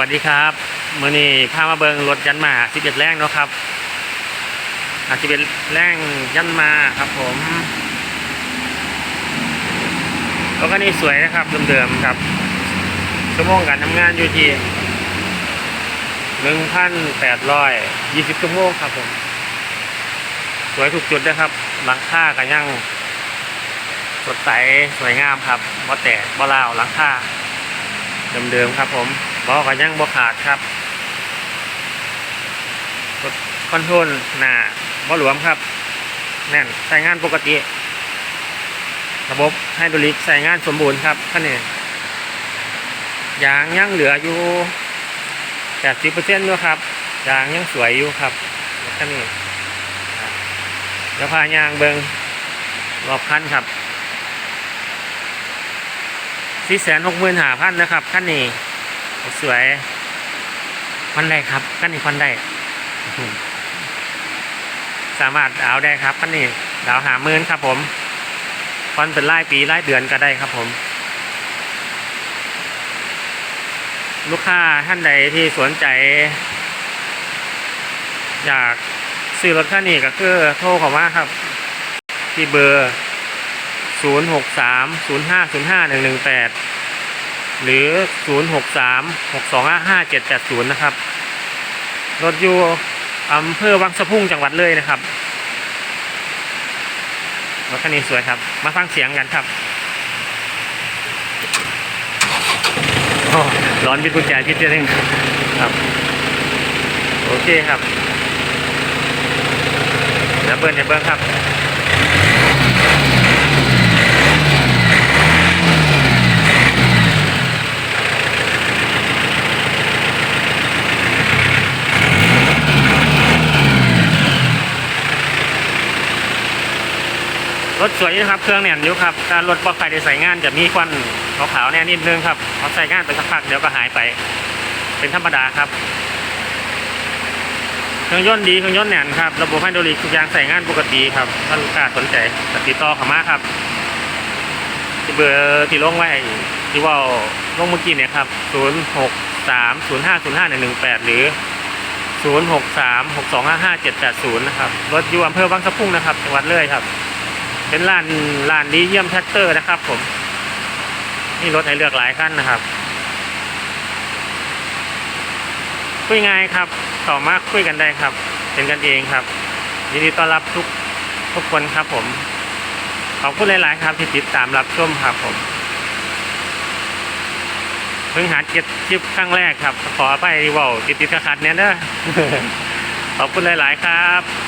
วัสดีครับมื่อนี้พามาเบิงรถยันมา11แรงเนาะครับอา11แรงยันมาครับผมแล้วก็นี่สวยนะครับเดิมๆครับชั่วโมงการทำงานอยู่ที่1,820ชั่วโมงครับผม สวยทุกจุดนะครับ หลังค่ากันยังสดใสสวยงามครับบ่แตกบ่ลาวหลังค่าเดิมๆครับผม บ่กันยังบ่ขาดครับกดคอนโทรลหน้าบ่หลวมครับ แน่นใช้งานปกติ ระบบไฮดรอลิกใช้งานสมบูรณ์ครับท่านนี้ยางยังเหลืออยู่80%อยู่ครับยางยังสวยอยู่ครับท่านนี้เดี๋ยวพายางเบิงรอบคันครับสี่แสนหกหมื่นหาพันนะครับขั้นนี้ สวยพันได้ครับขั้นนี้พันได้สามารถดาวได้ครับขั้นนี้ดาวหาหมื่นครับ ผมพันเป็นรายปีรายเดือนก็ได้ครับ ผม ลูกค้าท่านใดที่สนใจ อยากซื้อรถคันนี้ก็คือโทรเข้ามาครับ ที่เบอร์ 0 6 3 0 5 0 5 1 1 8 หรือ 0 6 3 6 2 5 5 7 8 0 นะครับ รถอยู่อำเภอวังสะพุงจังหวัดเลยนะครับ รถคันนี้สวยครับ มาฟังเสียงกันครับร้อนพิดกุญแจพิดเรื่องครับ โอเคครับเดี๋ยวเบิ้ลเดี๋ยเบิ้ลครับ รถสวยอยู่ครับ เครื่องเนี่ยอยู่ครับการรถบล็อกไฟได้ใส่งานจะมีควันขาวๆแน่นิดนึงครับพอใส่งานไปสักพักเดี๋ยวก็หายไป เป็นธรรมดาครับ เครื่องยนต์ดีเครื่องยนต์แน่นครับ ระบบไฮดรอลิกทุกอย่างใส่งานปกติครับ ถ้าลูกค้าสนใจติดต่อเข้ามาครับที่เบอร์ที่ลงไว้ที่ว่าลงเมื่อกี้เนี่ยครับ 0 6 3 0 5 0 5 1 1 8 หรือ 0 6 3 6 2 5 5 7 8 0 นะครับ รถอยู่อำเภอบางสะพุงนะครับ จังหวัดเลยครับ เป็นร้านร้านดีเยี่ยมแท็กเตอร์นะครับ ผม นี่รถให้เลือกหลายขั้นนะครับคุยง่ายครับต่อมาคุยกันได้ครับ เป็นกันเองครับ ยินดีต้อนรับทุกทุกคนครับผม ขอบคุณหลาย ๆ ครับที่ติดตามรับชมครับผมเพิ่งหาเก็บคลิปครั้งแรกครับ ขอไปเว่าติดติดๆขัดๆเนี่ยเด้อขอบคุณหลาย ๆ ครับ